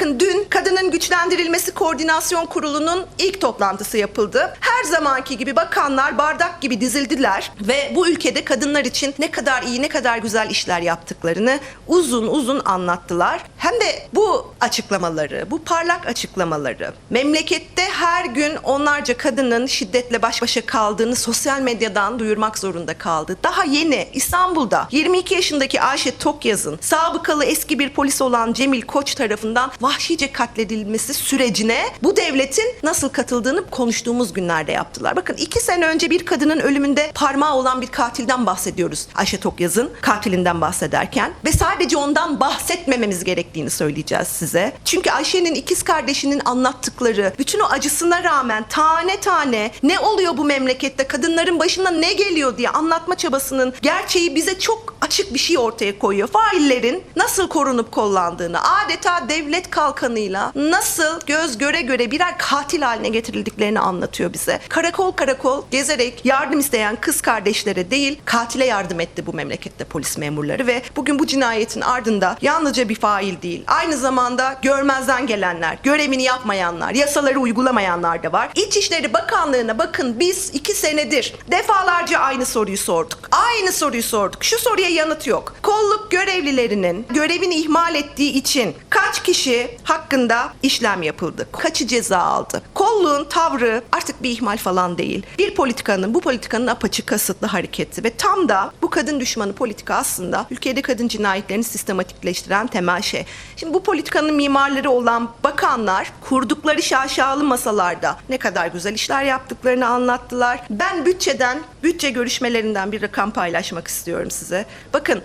Bakın dün Kadının Güçlendirilmesi Koordinasyon Kurulu'nun ilk toplantısı yapıldı. Her zamanki gibi bakanlar bardak gibi dizildiler ve bu ülkede kadınlar için ne kadar iyi, ne kadar güzel işler yaptıklarını uzun uzun anlattılar. Hem de bu açıklamaları, bu parlak açıklamaları, memlekette her gün onlarca kadının şiddetle baş başa kaldığını sosyal medyadan duyurmak zorunda kaldı. Daha yeni İstanbul'da 22 yaşındaki Ayşe Tokyaz'ın sabıkalı eski bir polis olan Cemil Koç tarafından vahşice katledilmesi sürecine bu devletin nasıl katıldığını konuştuğumuz günlerde yaptılar. Bakın iki sene önce bir kadının ölümünde parmağı olan bir katilden bahsediyoruz. Ayşe Tokyaz'ın katilinden bahsederken ve sadece ondan bahsetmememiz gerektiğini söyleyeceğiz size. Çünkü Ayşe'nin ikiz kardeşinin anlattıkları bütün o acısına rağmen tane tane ne oluyor bu memlekette kadınların başına ne geliyor diye anlatma çabasının gerçeği bize çok açık bir şey ortaya koyuyor. Faillerin nasıl korunup kollandığını, adeta devlet kalkanıyla nasıl göz göre göre birer katil haline getirildiklerini anlatıyor bize. Karakol karakol gezerek yardım isteyen kız kardeşlere değil katile yardım etti bu memlekette polis memurları ve bugün bu cinayetin ardında yalnızca bir fail değil. Aynı zamanda görmezden gelenler, görevini yapmayanlar, yasaları uygulamayanlar da var. İçişleri Bakanlığı'na bakın biz iki senedir defalarca aynı soruyu sorduk. Aynı soruyu sorduk. Şu soruya yanıt yok. Kolluk görevlilerinin görevini ihmal ettiği için kaç kişi hakkında işlem yapıldı? Kaçı ceza aldı? Kolluğun tavrı artık bir ihmal falan değil. Bir politikanın, bu politikanın apaçık kasıtlı hareketi ve tam da bu kadın düşmanı politika aslında ülkede kadın cinayetlerini sistematikleştiren temel şey. Şimdi bu politikanın mimarları olan bakanlar kurdukları şaşalı masalarda ne kadar güzel işler yaptıklarını anlattılar. Ben bütçeden, bütçe görüşmelerinden bir rakam paylaşmak istiyorum size. Bakın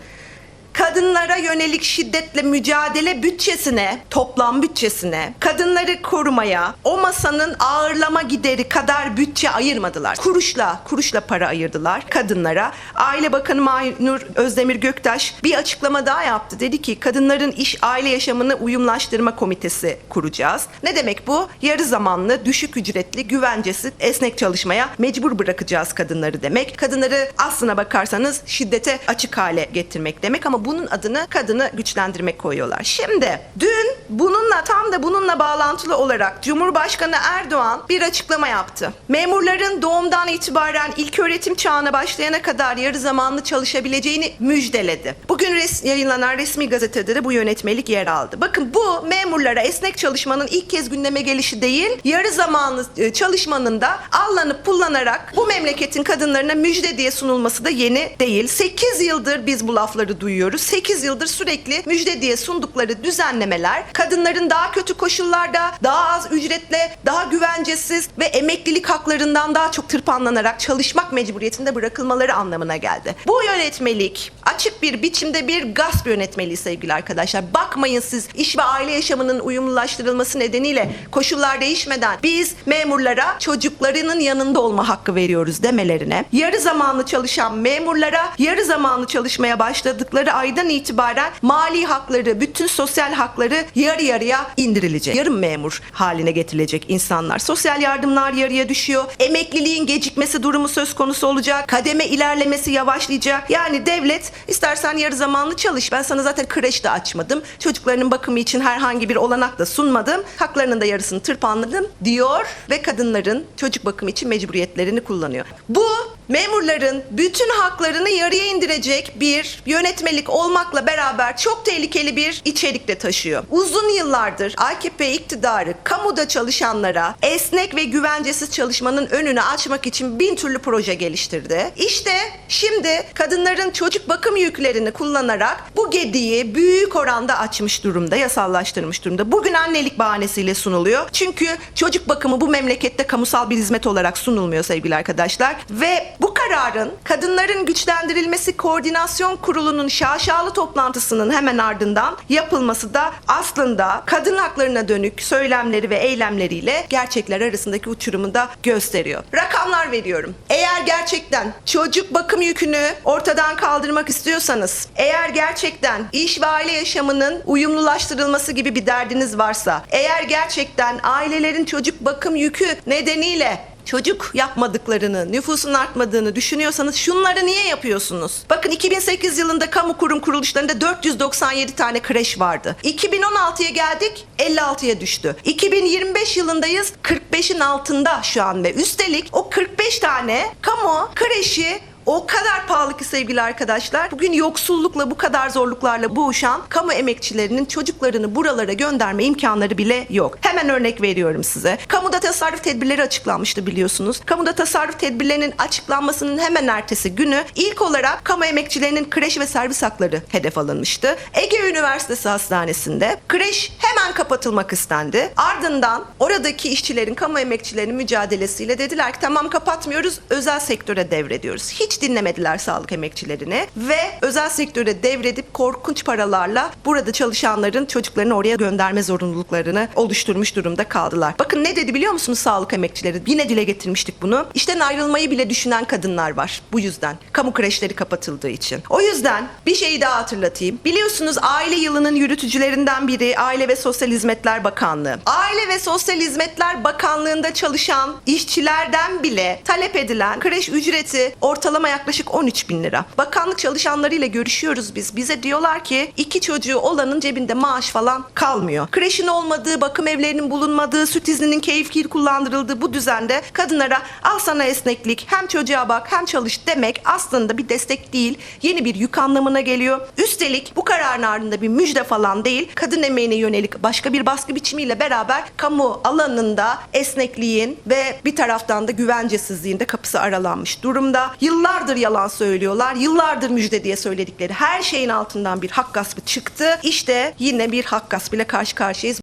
kadınlara yönelik şiddetle mücadele bütçesine, toplam bütçesine, kadınları korumaya o masanın ağırlama gideri kadar bütçe ayırmadılar. Kuruşla, kuruşla para ayırdılar kadınlara. Aile Bakanı Maynur Özdemir Göktaş bir açıklama daha yaptı. Dedi ki kadınların iş aile yaşamını uyumlaştırma komitesi kuracağız. Ne demek bu? Yarı zamanlı, düşük ücretli, güvencesi, esnek çalışmaya mecbur bırakacağız kadınları demek. Kadınları aslına bakarsanız şiddete açık hale getirmek demek ama bunun adını kadını güçlendirmek koyuyorlar. Şimdi dün bununla tam da bununla bağlantılı olarak Cumhurbaşkanı Erdoğan bir açıklama yaptı. Memurların doğumdan itibaren ilk öğretim çağına başlayana kadar yarı zamanlı çalışabileceğini müjdeledi. Bugün res- yayınlanan resmi gazetede de bu yönetmelik yer aldı. Bakın bu memurlara esnek çalışmanın ilk kez gündeme gelişi değil, yarı zamanlı e, çalışmanın da allanıp pullanarak bu memleketin kadınlarına müjde diye sunulması da yeni değil. 8 yıldır biz bu lafları duyuyoruz. 8 yıldır sürekli müjde diye sundukları düzenlemeler kadınların daha kötü koşullarda, daha az ücretle, daha güvencesiz ve emeklilik haklarından daha çok tırpanlanarak çalışmak mecburiyetinde bırakılmaları anlamına geldi. Bu yönetmelik açık bir biçimde bir gasp yönetmeliği sevgili arkadaşlar. Bakmayın siz iş ve aile yaşamının uyumlulaştırılması nedeniyle koşullar değişmeden biz memurlara çocuklarının yanında olma hakkı veriyoruz demelerine, yarı zamanlı çalışan memurlara yarı zamanlı çalışmaya başladıkları aydan itibaren mali hakları, bütün sosyal hakları yarı yarıya indirilecek. Yarım memur haline getirilecek insanlar. Sosyal yardımlar yarıya düşüyor. Emekliliğin gecikmesi durumu söz konusu olacak. Kademe ilerlemesi yavaşlayacak. Yani devlet istersen yarı zamanlı çalış. Ben sana zaten kreş de açmadım. Çocuklarının bakımı için herhangi bir olanak da sunmadım. Haklarının da yarısını tırpanladım diyor ve kadınların çocuk bakımı için mecburiyetlerini kullanıyor. Bu memurların bütün haklarını yarıya indirecek bir yönetmelik olmakla beraber çok tehlikeli bir içerik de taşıyor. Uzun yıllardır AKP iktidarı kamuda çalışanlara esnek ve güvencesiz çalışmanın önünü açmak için bin türlü proje geliştirdi. İşte şimdi kadınların çocuk bakım yüklerini kullanarak bu gediği büyük oranda açmış durumda, yasallaştırmış durumda. Bugün annelik bahanesiyle sunuluyor. Çünkü çocuk bakımı bu memlekette kamusal bir hizmet olarak sunulmuyor sevgili arkadaşlar. Ve kararın kadınların güçlendirilmesi koordinasyon kurulunun şaşalı toplantısının hemen ardından yapılması da aslında kadın haklarına dönük söylemleri ve eylemleriyle gerçekler arasındaki uçurumu da gösteriyor. Rakamlar veriyorum. Eğer gerçekten çocuk bakım yükünü ortadan kaldırmak istiyorsanız, eğer gerçekten iş ve aile yaşamının uyumlulaştırılması gibi bir derdiniz varsa, eğer gerçekten ailelerin çocuk bakım yükü nedeniyle çocuk yapmadıklarını, nüfusun artmadığını düşünüyorsanız şunları niye yapıyorsunuz? Bakın 2008 yılında kamu kurum kuruluşlarında 497 tane kreş vardı. 2016'ya geldik 56'ya düştü. 2025 yılındayız 45'in altında şu an ve üstelik o 45 tane kamu kreşi o kadar pahalı ki sevgili arkadaşlar. Bugün yoksullukla bu kadar zorluklarla boğuşan kamu emekçilerinin çocuklarını buralara gönderme imkanları bile yok. Hemen örnek veriyorum size. Kamuda tasarruf tedbirleri açıklanmıştı biliyorsunuz. Kamuda tasarruf tedbirlerinin açıklanmasının hemen ertesi günü ilk olarak kamu emekçilerinin kreş ve servis hakları hedef alınmıştı. Ege Üniversitesi Hastanesi'nde kreş hemen kapatılmak istendi. Ardından oradaki işçilerin, kamu emekçilerinin mücadelesiyle dediler ki tamam kapatmıyoruz, özel sektöre devrediyoruz. Hiç dinlemediler sağlık emekçilerini ve özel sektöre devredip korkunç paralarla burada çalışanların çocuklarını oraya gönderme zorunluluklarını oluşturmuş durumda kaldılar. Bakın ne dedi biliyor musunuz sağlık emekçileri? Yine dile getirmiştik bunu. İşten ayrılmayı bile düşünen kadınlar var bu yüzden. Kamu kreşleri kapatıldığı için. O yüzden bir şeyi daha hatırlatayım. Biliyorsunuz aile yılının yürütücülerinden biri Aile ve Sosyal Hizmetler Bakanlığı. Aile ve Sosyal Hizmetler Bakanlığı'nda çalışan işçilerden bile talep edilen kreş ücreti ortalama yaklaşık 13 bin lira. Bakanlık çalışanlarıyla görüşüyoruz biz. Bize diyorlar ki iki çocuğu olanın cebinde maaş falan kalmıyor. Kreşin olmadığı, bakım evlerinin bulunmadığı, süt izninin keyifli kullandırıldığı bu düzende kadınlara al sana esneklik, hem çocuğa bak hem çalış demek aslında bir destek değil, yeni bir yük anlamına geliyor. Üstelik bu kararın ardında bir müjde falan değil, kadın emeğine yönelik başka bir baskı biçimiyle beraber kamu alanında esnekliğin ve bir taraftan da güvencesizliğin de kapısı aralanmış durumda. Yıllardır yalan söylüyorlar, yıllardır müjde diye söyledikleri her şeyin altından bir hak gaspı çıktı. İşte yine bir hak gaspıyla karşı karşıyayız.